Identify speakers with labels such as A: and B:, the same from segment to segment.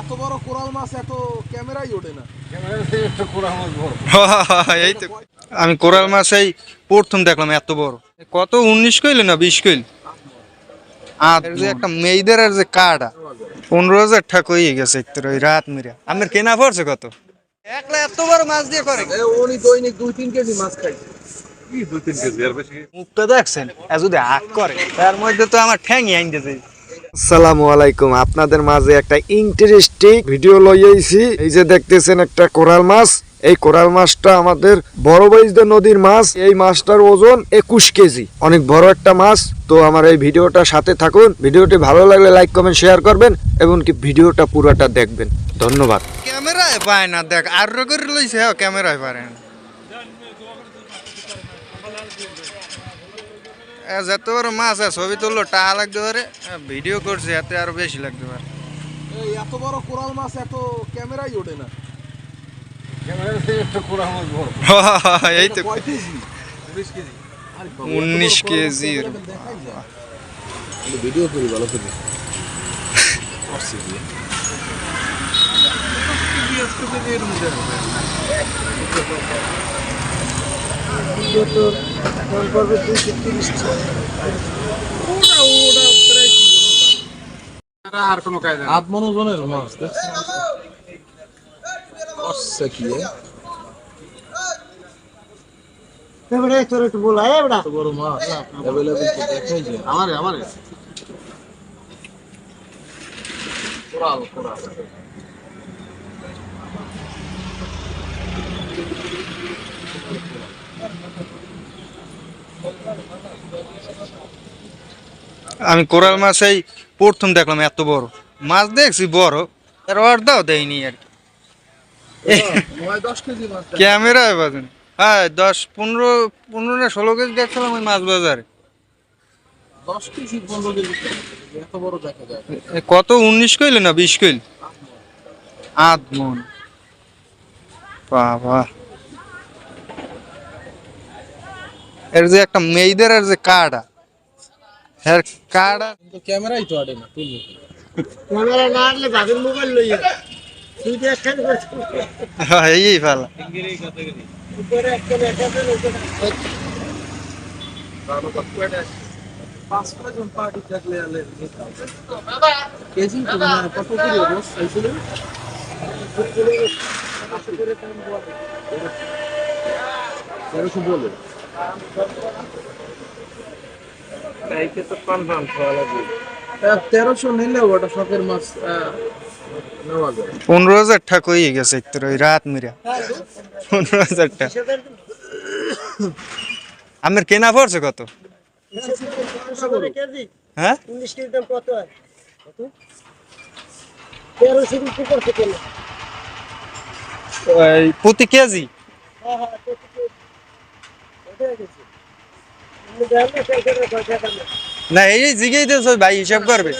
A: এত বড় কোরাল মাছ এত ক্যামেরাই ওঠে না।
B: এই তো। আমি কোরাল মাছ এই প্রথম দেখলাম এত বড়। কত? উনিশ কইল না বিশ কইল? আর যে একটা মেয়েদের আর যে কাটা পনেরো হাজার টাকা হয়ে গেছে ওই রাত মিরা। আমার কেনা পড়ছে কত? একলা এত বড় মাছ দিয়ে করে।
A: উনি দৈনিক দুই তিন কেজি মাছ খাইছে
B: মুখটা দেখছেন? যদি হাক করে তার মধ্যে তো আমার ঠ্যাংই আইনতেছে
C: আসসালামু আলাইকুম। আপনাদের মাঝে একটা ইন্টারেস্টিং ভিডিও লইয়াইছি এই যে দেখতেছেন একটা কোরাল মাছ। এই কোরাল মাছটা আমাদের বড় বাইজদা নদীর মাছ। এই মাছটার ওজন একুশ কেজি। অনেক বড় একটা মাছ। তো আমার এই ভিডিওটা সাথে থাকুন। ভিডিওটি ভালো লাগলে লাইক, কমেন্ট শেয়ার করবেন এবং কি ভিডিওটা পুরোটা দেখবেন। ধন্যবাদ।
B: ক্যামেরায় পায় না, দেখ, আর হ্যাঁ ক্যামেরায় পারে না। যত বড় মাছ আছে ছবি তুললো টাকা লাগতে পারে। ভিডিও করছে এতে আরও বেশি লাগতে পারে।
A: এত বড় কোরাল মাছ এত ক্যামেরাই ওঠে না।
B: এই তো উনিশ কেজি।
A: ভিডিও করি ভালো করে। কি আধ মন ওজনের মাছ দেখছেন? আসছে কি এ? এত বড় মাছ অ্যাভেলেবল তো দেখাই যায়। আমারে আমারে। কোরাল কোরাল।
B: আমি কোরাল মাছ এই প্রথম দেখলাম এত বড়। মাছ দেখছি বড় এর অর্ধাও দেয়নি আর কি। ক্যামেরায় বাজেন। হ্যাঁ দশ পনেরো পনেরো না ষোলো কেজি দেখছিলাম ওই মাছ বাজারে। কত উনিশ কইল না বিশ কইল? আধ মন বাবা। এর যে একটা মেয়েদের আর যে কাটা হ্যাঁ কাটা
A: কিন্তু ক্যামেরাই তো আটে না তুলবে
D: ক্যামেরা না আনলে বাঘের মোবাইল লইয়া তুই যে একখান
B: হ্যাঁ এই ফেলা
D: উপরে একখান একখান
A: পাঁচ ছয়জন পার্টি থাকলে আলে কেজি তো মানে কত কেজি রোজ চাইছিল তেরোশো বলে তেরোশো ওটা শখের মাছ
B: পনেরো হাজার টাকা হয়ে গেছে একটু ওই রাত মিরা। পনেরো হাজার টাকা আমার কেনা পড়ছে কত?
D: কেজি
B: হ্যাঁ
D: উনিশ কেজি? দাম কত হয়
B: প্রতি কেজি
D: হ্যাঁ হ্যাঁ প্রতি কেজি ওটাই গেছে আমি জানি না
B: এই জিগেই দিয়েছ ভাই হিসাব করবে।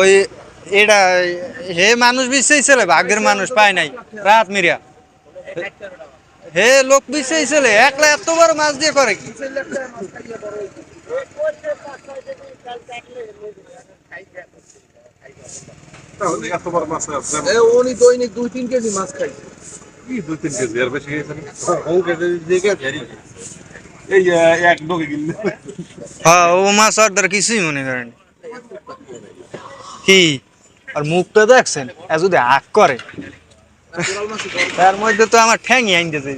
B: ওই এটা, হে মানুষ বিশ্বাইছিল ভাগ্যের মানুষ পায় নাই। রাত মিরিয়া। হে লোক বিশ্বাইছিল একলা এত বড় মাছ দিয়ে করে কি?
A: এ, উনি দৈনিক দুই তিন কেজি মাছ খাইছে।
B: হ্যাঁ ও মাছ অর্ডার কিছুই মনে করেন কি? আর মুখটা দেখছেন? যদি হাক করে। তার মধ্যে তো আমার ঠ্যাংই আইনতেছে